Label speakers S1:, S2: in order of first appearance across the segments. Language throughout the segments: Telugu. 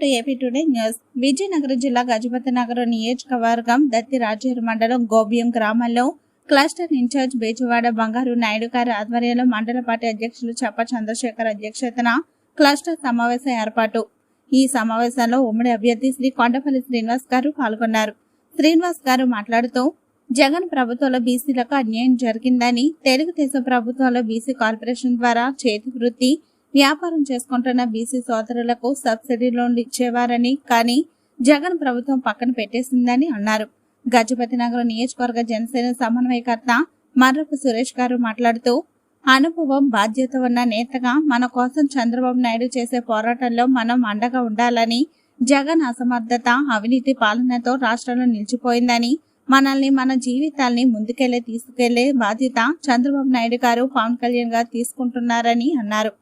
S1: To AP today news. Vizianagaram జిల్లా గజపతి నగరం నియోజకవర్గం దత్తి రాజేరు మండలం గోబియం గ్రామంలో క్లస్టర్ ఇన్ఛార్జ్ బేజవాడ బంగారు నాయుడు గారి ఆధ్వర్యంలో మండల పార్టీ అధ్యక్షులు చప్ప చంద్రశేఖర్ అధ్యక్షతన క్లస్టర్ సమావేశం ఏర్పాటు. ఈ సమావేశంలో ఉమ్మడి అభ్యర్థి శ్రీ కొండపల్లి శ్రీనివాస్ గారు పాల్గొన్నారు. శ్రీనివాస్ గారు మాట్లాడుతూ జగన్ ప్రభుత్వంలో బీసీలకు అన్యాయం జరిగిందని తెలుగుదేశం ప్రభుత్వంలో బీసీ కార్పొరేషన్ ద్వారా చేతి వృత్తి వ్యాపారం చేసుకుంటున్న బీసీ సోదరులకు సబ్సిడీ లోన్లు ఇచ్చేవారని కానీ జగన్ ప్రభుత్వం పక్కన పెట్టేసిందని అన్నారు. గజపతి నగరం నియోజకవర్గ జనసేన సమన్వయకర్త మర్రపు సురేష్ గారు మాట్లాడుతూ అనుభవం బాధ్యత ఉన్న నేతగా మన కోసం చంద్రబాబు నాయుడు చేసే పోరాటంలో మనం అండగా ఉండాలని జగన్ అసమర్థత అవినీతి పాలనతో రాష్ట్రంలో నిలిచిపోయిందని మనల్ని మన జీవితాల్ని ముందుకెళ్ళే తీసుకెళ్ళే బాధ్యత చంద్రబాబు నాయుడు గారు పవన్ కళ్యాణ్ గారు తీసుకుంటున్నారని అన్నారు.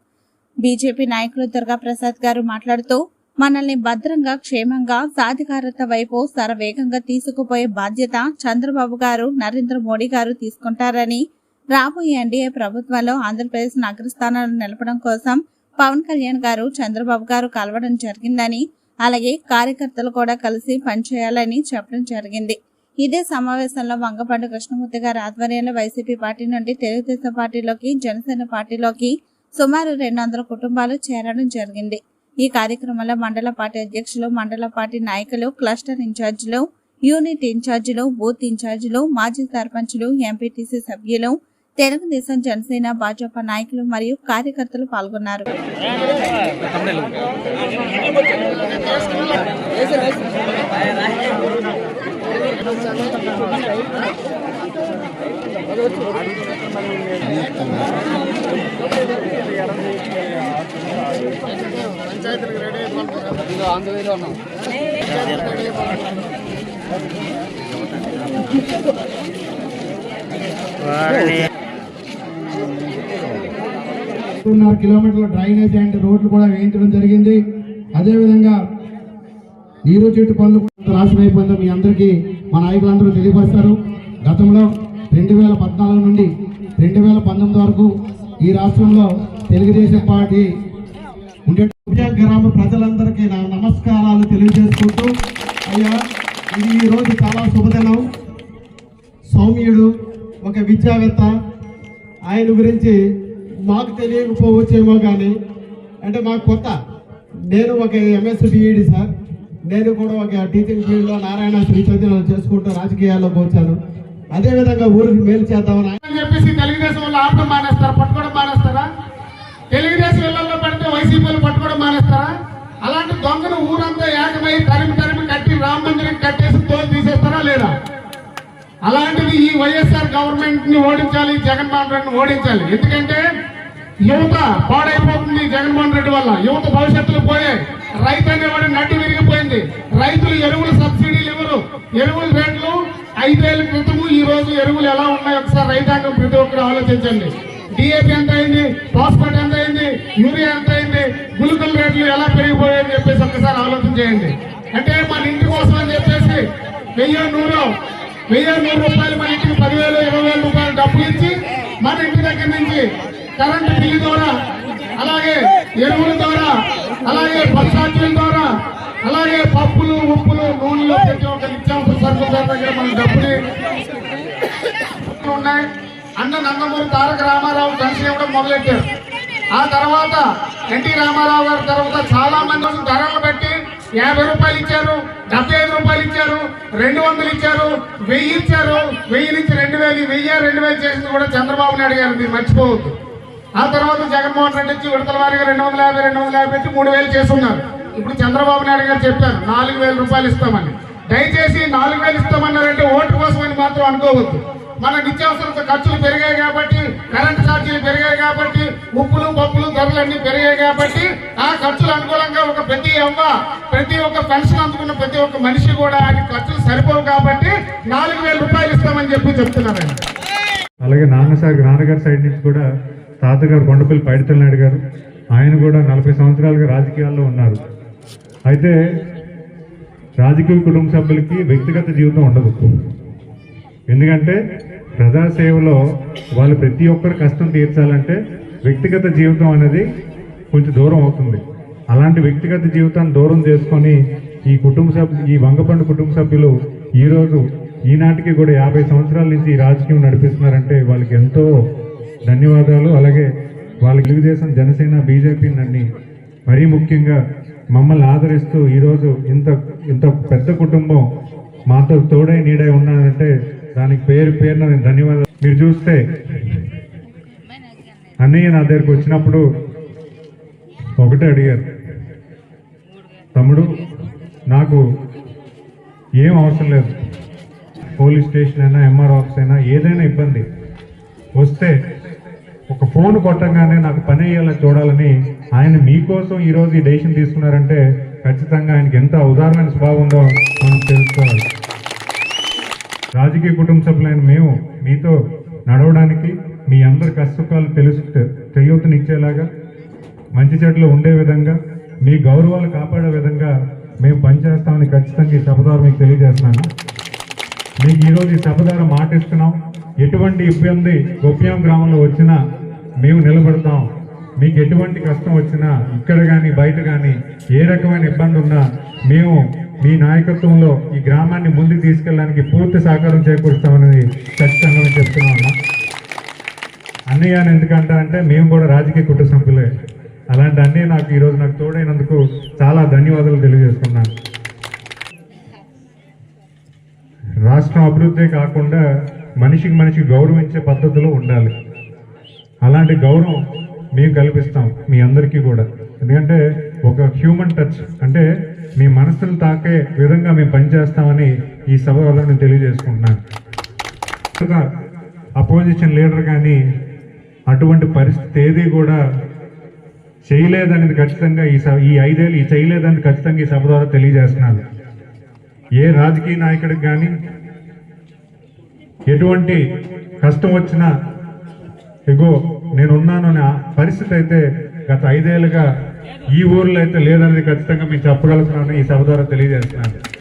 S1: బీజేపీ నాయకులు దుర్గా ప్రసాద్ గారు మాట్లాడుతూ మనల్ని భద్రంగా క్షేమంగా సాధికారత వైపు సరవేగంగా తీసుకుపోయే బాధ్యత చంద్రబాబు గారు నరేంద్ర మోడీ గారు తీసుకుంటారని రాబోయే ఎన్డీఏ ప్రభుత్వంలో ఆంధ్రప్రదేశ్ అగ్రస్థానాలు నిలపడం కోసం పవన్ కళ్యాణ్ గారు చంద్రబాబు గారు కలవడం జరిగిందని అలాగే కార్యకర్తలు కూడా కలిసి పనిచేయాలని చెప్పడం జరిగింది. ఇదే సమావేశంలో వంగపండు కృష్ణమూర్తి గారి ఆధ్వర్యంలో వైసీపీ పార్టీ నుండి తెలుగుదేశం పార్టీలోకి జనసేన పార్టీలోకి సుమారు రెండు వందల కుటుంబాలు చేరడం జరిగింది. ఈ కార్యక్రమంలో మండల పార్టీ అధ్యక్షులు మండల పార్టీ నాయకులు క్లస్టర్ ఇన్ఛార్జీలు యూనిట్ ఇన్ఛార్జీలు బూత్ ఇన్ఛార్జీలు మాజీ సర్పంచులు ఎంపీటీసీ సభ్యులు తెలుగుదేశం జనసేన భాజపా నాయకులు మరియు కార్యకర్తలు పాల్గొన్నారు.
S2: రెండున్నర కిలోమీటర్ల డ్రైనేజ్ అండ్ రోడ్లు కూడా వేయించడం జరిగింది. అదేవిధంగా నీరు చెట్టు పనులు కూడా నాశనం అయిపోయిందో మీ అందరికీ మా నాయకులందరూ తెలియపరుస్తారు. గతంలో రెండు వేల పద్నాలుగు నుండి రెండు వేల పంతొమ్మిది వరకు ఈ రాష్ట్రంలో తెలుగుదేశం పార్టీ ఉండే గ్రామ ప్రజలందరికీ నా నమస్కారాలు తెలియజేసుకుంటూ అయ్యా ఇది ఈరోజు చాలా శుభదినం. సౌమ్యుడు ఒక విద్యావేత్త. ఆయన గురించి మాకు తెలియకపోవచ్చేమో కానీ అంటే మాకు కొత్త. నేను ఒక ఎంఎస్ బిఈడి సార్. నేను కూడా ఒక టీచింగ్ ఫీల్డ్లో నారాయణ శ్రీ చేసుకుంటూ రాజకీయాల్లోకి వచ్చాను. అదే విధంగా ఊరికి మేలు చేద్దామని
S3: అని చెప్పేసి తెలుగుదేశం వాళ్ళు ఆపడం మానేస్తారా? పట్టుకోవడం మానేస్తారా? తెలుగుదేశం ఇళ్ళలో పడితే వైసీపీ పట్టుకోవడం మానేస్తారా? అలాంటి దొంగను ఊరంతా ఏకమై తరిమి తరిమి కట్టి రామ మందిరం కట్టేసి తోలు తీసేస్తారా లేదా? అలాంటిది ఈ వైఎస్ఆర్ గవర్నమెంట్ని ఓడించాలి జగన్మోహన్ రెడ్డిని ఓడించాలి. ఎందుకంటే యువత పాడైపోతుంది జగన్మోహన్ రెడ్డి వల్ల. యువత భవిష్యత్తులో పోయే రైతు అనేవాడు నడ్డు విరిగిపోయింది. రైతులు ఎరువులు సబ్సిడీలు ఇవ్వరు. ఎరువుల రేట్లు ఐదేళ్ళ క్రితము ఈ రోజు ఎరువులు ఎలా ఉన్నాయో? ఒకసారి రైతాంగం ప్రతి ఒక్కరు ఆలోచించండి. డిఏపి ఎంత అయింది? ఫాస్ఫేట్ ఎంత అయింది? యూరియా ఎంత అయింది? గులుకల రేట్లు ఎలా పెరిగిపోయాయని చెప్పేసి ఒకసారి ఆలోచన చేయండి. అంటే మన ఇంటి కోసం అని చెప్పేసి వెయ్యి నూరు వెయ్యి నూరు రూపాయలు మన ఇంటికి పదివేలు ఇరవై వేల రూపాయలు డబ్బులు ఇచ్చి మన ఇంటి దగ్గర నుంచి కరెంటు బిల్లు ద్వారా అలాగే ఎరువుల ద్వారా అలాగే బస్ ద్వారా అలాగే పప్పులు ఉప్పులు నూనెలు ప్రతి ఒక్క నిత్యావసర సరుకుల ధర దగ్గర మన డబ్బులు ఉన్నాయి. అన్న నందమూరి తారక రామారావు పెన్షన్ ఇవ్వడం మొదలెట్టారు. ఆ తర్వాత ఎన్టీ రామారావు గారి తర్వాత చాలా మంది ధరలు పెట్టి యాభై రూపాయలు ఇచ్చారు డెబ్బై ఐదు రూపాయలు ఇచ్చారు రెండు వందలు ఇచ్చారు వెయ్యి ఇచ్చారు వెయ్యి నుంచి రెండు వేలు వెయ్యి రెండు వేలు చేసింది కూడా చంద్రబాబు నాయుడు గారు. మీరు మర్చిపోవద్దు. ఆ తర్వాత జగన్మోహన్ రెడ్డి వచ్చి విడతల వారిగా రెండు వందల యాభై రెండు వందల యాభై పెట్టి మూడు వేలు చేస్తున్నారు. ఇప్పుడు చంద్రబాబు నాయుడు గారు చెప్పారు నాలుగు వేల రూపాయలు ఇస్తామని. దయచేసి నాలుగు వేలు ఇస్తామన్నారంటే ఓటు కోసం అని మాత్రం అనుకోవద్దు. మన నిత్యావసర ఖర్చులు పెరిగాయి కాబట్టి కరెంట్ ఛార్జీలు పెరిగాయి కాబట్టి ఉప్పులు పప్పులు ధరలు అన్ని పెరిగాయి కాబట్టి ఆ ఖర్చులు అనుకూలంగా ఒక ప్రతి అమ్మ ప్రతి ఒక్క పెన్షన్ అందుకున్న ప్రతి ఒక్క మనిషి కూడా ఆ ఖర్చులు సరిపోవు కాబట్టి నాలుగు వేల రూపాయలు ఇస్తామని చెప్పి చెప్తున్నారండి
S4: అలాగే నాన్నసారి నాన్నగారి సైడ్ నుంచి కూడా తాతగారు కొండపల్లి పైడితల్ నాయుడు గారు ఆయన కూడా నలభై సంవత్సరాలుగా రాజకీయాల్లో ఉన్నారు. అయితే రాజకీయ కుటుంబ సభ్యులకి వ్యక్తిగత జీవితం ఉండదు. ఎందుకంటే ప్రజాసేవలో వాళ్ళు ప్రతి ఒక్కరు కష్టం తీర్చాలంటే వ్యక్తిగత జీవితం అనేది కొంచెం దూరం అవుతుంది. అలాంటి వ్యక్తిగత జీవితాన్ని దూరం చేసుకొని ఈ కుటుంబ సభ్యు ఈ వంగపండు కుటుంబ సభ్యులు ఈరోజు ఈనాటికి కూడా యాభై సంవత్సరాల నుంచి ఈ రాజకీయం నడిపిస్తున్నారంటే వాళ్ళకి ఎంతో ధన్యవాదాలు. అలాగే వాళ్ళ తెలుగుదేశం జనసేన బీజేపీ నన్ను మరీ ముఖ్యంగా మమ్మల్ని ఆదరిస్తూ ఈరోజు ఇంత ఇంత పెద్ద కుటుంబం మాతో తోడై నీడై ఉన్నారంటే దానికి పేరు పేరున నేను ధన్యవాదాలు. మీరు చూస్తే అన్నయ్య నా దగ్గరకు వచ్చినప్పుడు ఒకటే అడిగారు. తమ్ముడు నాకు ఏం అవసరం లేదు. పోలీస్ స్టేషన్ అయినా ఎంఆర్ ఆఫీస్ అయినా ఏదైనా ఇబ్బంది. వస్తే ఒక ఫోన్ కొట్టంగానే నాకు పని అయ్యేలా చూడాలని ఆయన మీకోసం ఈరోజు ఈ డెసిషన్ తీసుకున్నారంటే ఖచ్చితంగా ఆయనకి ఎంత ఉదాహరణ స్వభావం ఉందో మనం తెలుసుకోవాలి. రాజకీయ కుటుంబ సభ్యులైన మేము మీతో నడవడానికి మీ అందరి కష్టసుఖాలు తెలుసు చేయూతనిచ్చేలాగా మంచి చెట్లు ఉండే విధంగా మీ గౌరవాలు కాపాడే విధంగా మేము పనిచేస్తామని ఖచ్చితంగా ఈ సభదారు మీకు తెలియజేస్తున్నాను. మీకు ఈరోజు ఈ సభదారు మాటిస్తున్నాం ఎటువంటి ఇబ్బంది గొప్పియం గ్రామంలో వచ్చినా మేము నిలబడతాం. మీకు ఎటువంటి కష్టం వచ్చినా ఇక్కడ కానీ బయట కానీ ఏ రకమైన ఇబ్బంది ఉన్నా మేము మీ నాయకత్వంలో ఈ గ్రామాన్ని ముందుకు తీసుకెళ్ళడానికి పూర్తి సహకారం చేకూరుస్తామని ఖచ్చితంగా మేము చెప్తున్నాము అన్నయ్య అని ఎందుకంటా అంటే మేము కూడా రాజకీయ కుటుంబ సభ్యులే. అలాంటి అన్నయ్య నాకు ఈరోజు నాకు తోడైనందుకు చాలా ధన్యవాదాలు తెలియజేస్తున్నాను. రాష్ట్రం అభివృద్ధి కాకుండా మనిషికి మనిషికి గౌరవించే పద్ధతిలో ఉండాలి. అలాంటి గౌరవం మేము కల్పిస్తాం మీ అందరికీ కూడా. ఎందుకంటే ఒక హ్యూమన్ టచ్ అంటే మీ మనసును తాకే విధంగా మేము పనిచేస్తామని ఈ సభ వల్ల నేను తెలియజేసుకుంటున్నాను. అపోజిషన్ లీడర్ కానీ అటువంటి పరిస్థితి ఏది కూడా చేయలేదనేది ఖచ్చితంగా ఈ సభ ఈ ఐదేళ్ళు ఈ చేయలేదని ఖచ్చితంగా ఈ సభ ద్వారా తెలియజేస్తున్నాను ఏ రాజకీయ నాయకుడికి కానీ ఎటువంటి కష్టం వచ్చినా ఇగో నేనున్నాను అనే పరిస్థితి అయితే గత ఐదేళ్ళుగా ఈ ఊర్లో అయితే లేదనేది ఖచ్చితంగా మేము చెప్పగలుగుతున్నాను ఈ సభ ద్వారా తెలియజేస్తున్నాను.